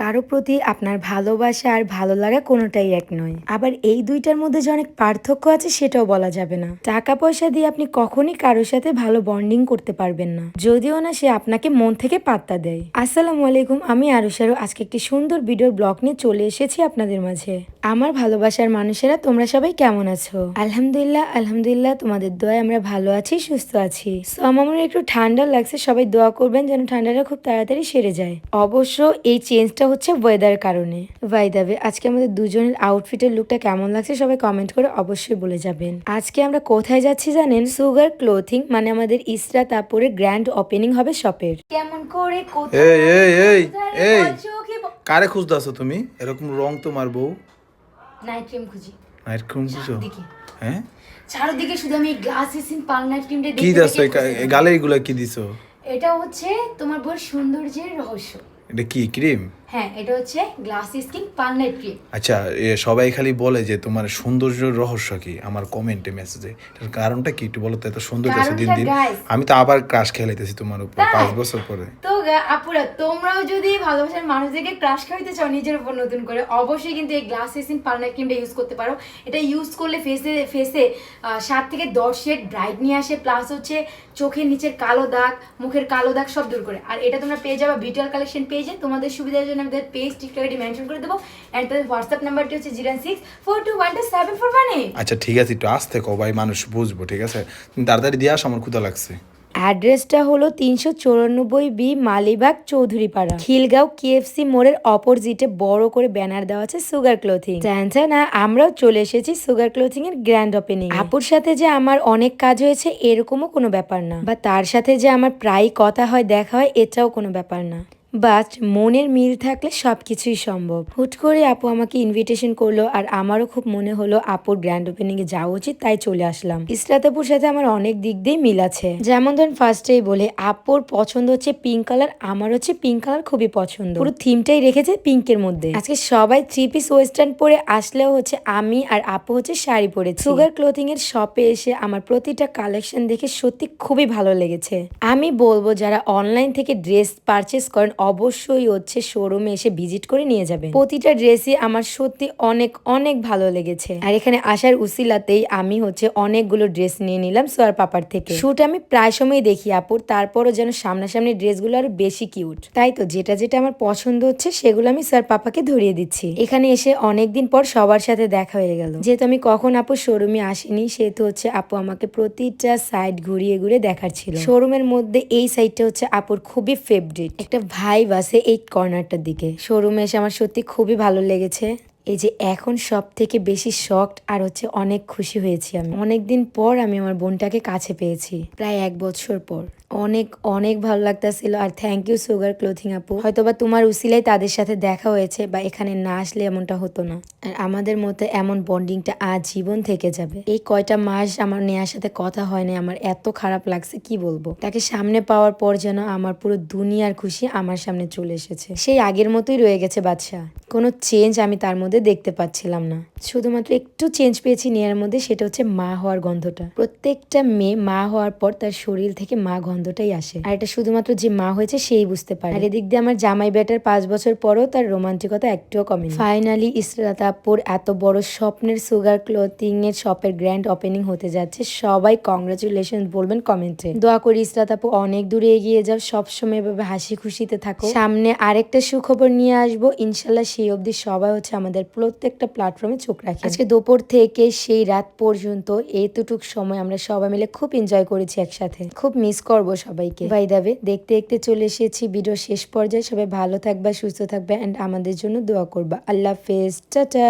কারও প্রতি আপনার ভালোবাসা আর ভালো লাগা কোনোটাই এক নয়। আবার এই দুইটার মধ্যে যে অনেক পার্থক্য আছে সেটাও বলা যাবে না। টাকা পয়সা দিয়ে আপনি কখনই কারোর সাথে ভালো বন্ডিং করতে পারবেন না। যদিও না সে আপনাকে মন থেকে পাত্তা দেয়। আসসালামু আলাইকুম, আমি আরুষারু আজকে একটি সুন্দর ভিডিও ব্লগ নিয়ে চলে এসেছি আপনাদের মাঝে। আমার ভালোবাসার মানুষেরা, তোমরা সবাই কেমন আছো? আলহামদুলিল্লাহ আলহামদুলিল্লাহ, তোমাদের দোয়ায় আমরা ভালো আছি, সুস্থ আছি। সো আমার একটু ঠান্ডা লাগছে। সবাই দোয়া করবেন যেন ঠান্ডাটা খুব তাড়াতাড়ি সেরে যায়। অবশ্য এই চেঞ্জটা হচ্ছে ওয়েদার কারণে। ভাইদাবে আজকে আমাদের দুজনের আউটফিটের লুকটা কেমন লাগছে সবাই কমেন্ট করে অবশ্যই বলে যাবেন। আজকে আমরা কোথায় যাচ্ছি জানেন? সুগার ক্লোথিং মানে আমাদের ইসরা তারপরে গ্র্যান্ড ওপেনিং হবে শপের কেমন করে এই এই এই এই। কারে খুঁজতেছো তুমি? এরকম রং তোমার বউ। নাইট ক্রিম খুঁজি। নাইট ক্রিম খুঁজো হ্যাঁ? চারদিকে শুধু আমি গ্লাস এসিন পাল নাইট ক্রিমটা কি দেখতে দাস গালে এগুলা কি দিছো? এটা হচ্ছে তোমার বড় সৌন্দর্যের রহস্য। এটা কি ক্রিম? হ্যাঁ এটা হচ্ছে গ্লাস স্কিন নাইট ক্রিম। আচ্ছা সবাই খালি বলে যে তোমার সৌন্দর্যের রহস্য কি আমার কমেন্টে মেসেজে এটার কারণটা কি একটু বলো তো এত সুন্দর আছে দিন দিন। আমি তো আবার ক্রাশ খেলাইতেছি তোমার উপর পাঁচ বছর পরে। তো আপুরা তোমরাও যদি ভালোবাসার মানুষদেরকে ক্রাশ খাইতে চাও নিজের উপর নতুন করে অবশ্যই কিন্তু এই গ্লাস পাল নাইট ক্রিমটা ইউজ করতে পারো। এটা ইউজ করলে ফেসে ফেসে সাত থেকে দশ শেড ব্রাইট নিয়ে আসে প্লাস হচ্ছে চোখের নিচের কালো দাগ, মুখের কালো দাগ সব দূর করে। আর এটা তোমরা পেয়ে যাবে ভিডিওর কালেকশন পেজে তোমাদের সুবিধার জন্য আমাদের পেজ টিকটকে মেনশন করে দেবো। অ্যান্ড তাদের হোয়াটসঅ্যাপ নাম্বারটি হচ্ছে zero six four two one two seven four one আচ্ছা ঠিক আছে, একটু আসতে কো ভাই, মানুষ বুঝব, ঠিক আছে? তাড়াতাড়ি দিয়ে আস, আমার ক্ষুদা লাগছে। অ্যাড্রেসটা হলো তিনশো চৌরানব্বই বি মালিবাগ চৌধুরীপাড়া। খিলগাঁও কেএফসি মোড়ের অপোজিটে বড় করে ব্যানার দেওয়া আছে সুগার ক্লোথিং। না, আমরাও চলে এসেছি সুগার ক্লোথিং এর গ্র্যান্ড ওপেনিং আপুর সাথে যে আমার অনেক কাজ হয়েছে এরকমও কোনো ব্যাপার না। বা তার সাথে যে আমার প্রায় কথা হয়, দেখা হয়, এটাও কোনো ব্যাপার না। বাট মনের মিল থাকলে সবকিছুই সম্ভব। হুট করে আপু আমাকে ইনভিটেশন করল আর আমারও খুব মনে হলো আপুর গ্র্যান্ড ওপেনিং এ যাওয়া উচিত, তাই চলে আসলাম। ইসরাতাপুর সাথে আমার অনেক দিক দিয়ে মিল আছে। যেমন ধরুন ফার্স্টেই বলে, আপুর পছন্দ হচ্ছে পিঙ্ক কালার আমার হচ্ছে পিঙ্ক কালার খুবই পছন্দ। পুরো থিমটাই রেখেছে পিঙ্কের মধ্যে। আজকে সবাই থ্রি পিস ওয়েস্টার্ন পরে আসলেও হচ্ছে আমি আর আপু হচ্ছে শাড়ি পরেছি। সুগার ক্লোথিং এর শপে এসে আমার প্রতিটা কালেকশন দেখে সত্যি খুবই ভালো লেগেছে। আমি বলব, যারা অনলাইন থেকে ড্রেস পারচেস করেন অবশ্যই হচ্ছে শোরুমে এসে ভিজিট করে নিয়ে যাবেন। প্রতিটা ড্রেসই আমার সত্যি অনেক অনেক ভালো লেগেছে। আর এখানে আসার উসিলাতেই আমি হচ্ছে অনেকগুলো ড্রেস নিয়ে নিলাম সোয়ার পাপার থেকে। শুট আমি প্রায় সময় দেখি আপুর তারপরও যেন সামনাসামনি ড্রেসগুলো আরও বেশি কিউট তাই তো, যেটা যেটা আমার পছন্দ হচ্ছে সেগুলো আমি স্যার পাপাকে ধরিয়ে দিচ্ছি। এখানে এসে অনেকদিন পর সবার সাথে দেখা হয়ে গেল। যেহেতু আমি কখন আপু শোরুমে আসিনি, সেহেতু হচ্ছে আপু আমাকে প্রতিটা সাইড ঘুরিয়ে ঘুরিয়ে দেখার ছিল শোরুমের মধ্যে এই সাইডটা হচ্ছে আপুর খুবই ফেভারিট একটা ভাইব আছে এই কর্নারটার দিকে। শোরুমে এসে আমার সত্যি খুবই ভালো লেগেছে। এই যে এখন সব থেকে বেশি শকড আর হচ্ছে অনেক খুশি হয়েছি আমি। অনেকদিন পর আমি আমার বোনটাকে কাছে পেয়েছি, প্রায় এক বছর পর। অনেক অনেক ভালো লাগতেছিল আর থ্যাংক ইউ সুগার ক্লোথিং আপু। হয়তোবা তোমার উসিলাই তাদের সাথে দেখা হয়েছে বা এখানে না আসলে এমনটা হতো না। আর আমাদের মধ্যে এমন বন্ডিংটা আজীবন থেকে যাবে। এই কয়টা মাস আমার নেয়ার সাথে কথা হয়নি আমার এত খারাপ লাগছে, কি বলব? তাকে সামনে পাওয়ার পর যেন আমার পুরো দুনিয়ার খুশি আমার সামনে চলে এসেছে। সেই আগের মতোই রয়ে গেছে বাদশা কোনো চেঞ্জ আমি তার মধ্যে দেখতে পাচ্ছিলাম না। শুধুমাত্র একটু চেঞ্জ পেয়েছি নেয়ার মধ্যে, সেটা হচ্ছে মা হওয়ার গন্ধটা। প্রত্যেকটা মেয়ে মা হওয়ার পর তার শরীর থেকে মা গন্ধটাই আসে। আর এটা শুধুমাত্র যে মা হয়েছে, সেই বুঝতে পারে। আর এদিক দিয়ে আমার জামাই বেটার পাঁচ বছর পরও তার রোমান্টিকতা একটুও কমে ফাইনালি ইসরাতাপুর এত বড় স্বপ্নের সুগার ক্লোথিং এর শপের গ্র্যান্ড ওপেনিং হতে যাচ্ছে। সবাই কংগ্রাচুলেশন বলবেন কমেন্টে দোয়া করি ইসরাতাপু অনেক দূরে এগিয়ে যাও। সবসময় এভাবে হাসি খুশিতে থাকো। সামনে আরেকটা সুখবর নিয়ে আসব। ইনশাল্লাহ সেই অবধি সবাই হচ্ছে আমাদের প্রত্যেকটা প্ল্যাটফর্মে চোখ রাখি। আজকে দুপুর থেকে সেই রাত পর্যন্ত এতটুক সময় আমরা সবাই মিলে খুব এনজয় করেছি একসাথে। খুব মিস করব সবাইকে। ভাই দাবে দেখতে দেখতে চলে এসেছি ভিডিও শেষ পর্যায়ে। সবাই ভালো থাকবে সুস্থ থাকবে অ্যান্ড আমাদের জন্য দোয়া করবা। আল্লাহ হাফেজ। টাটা!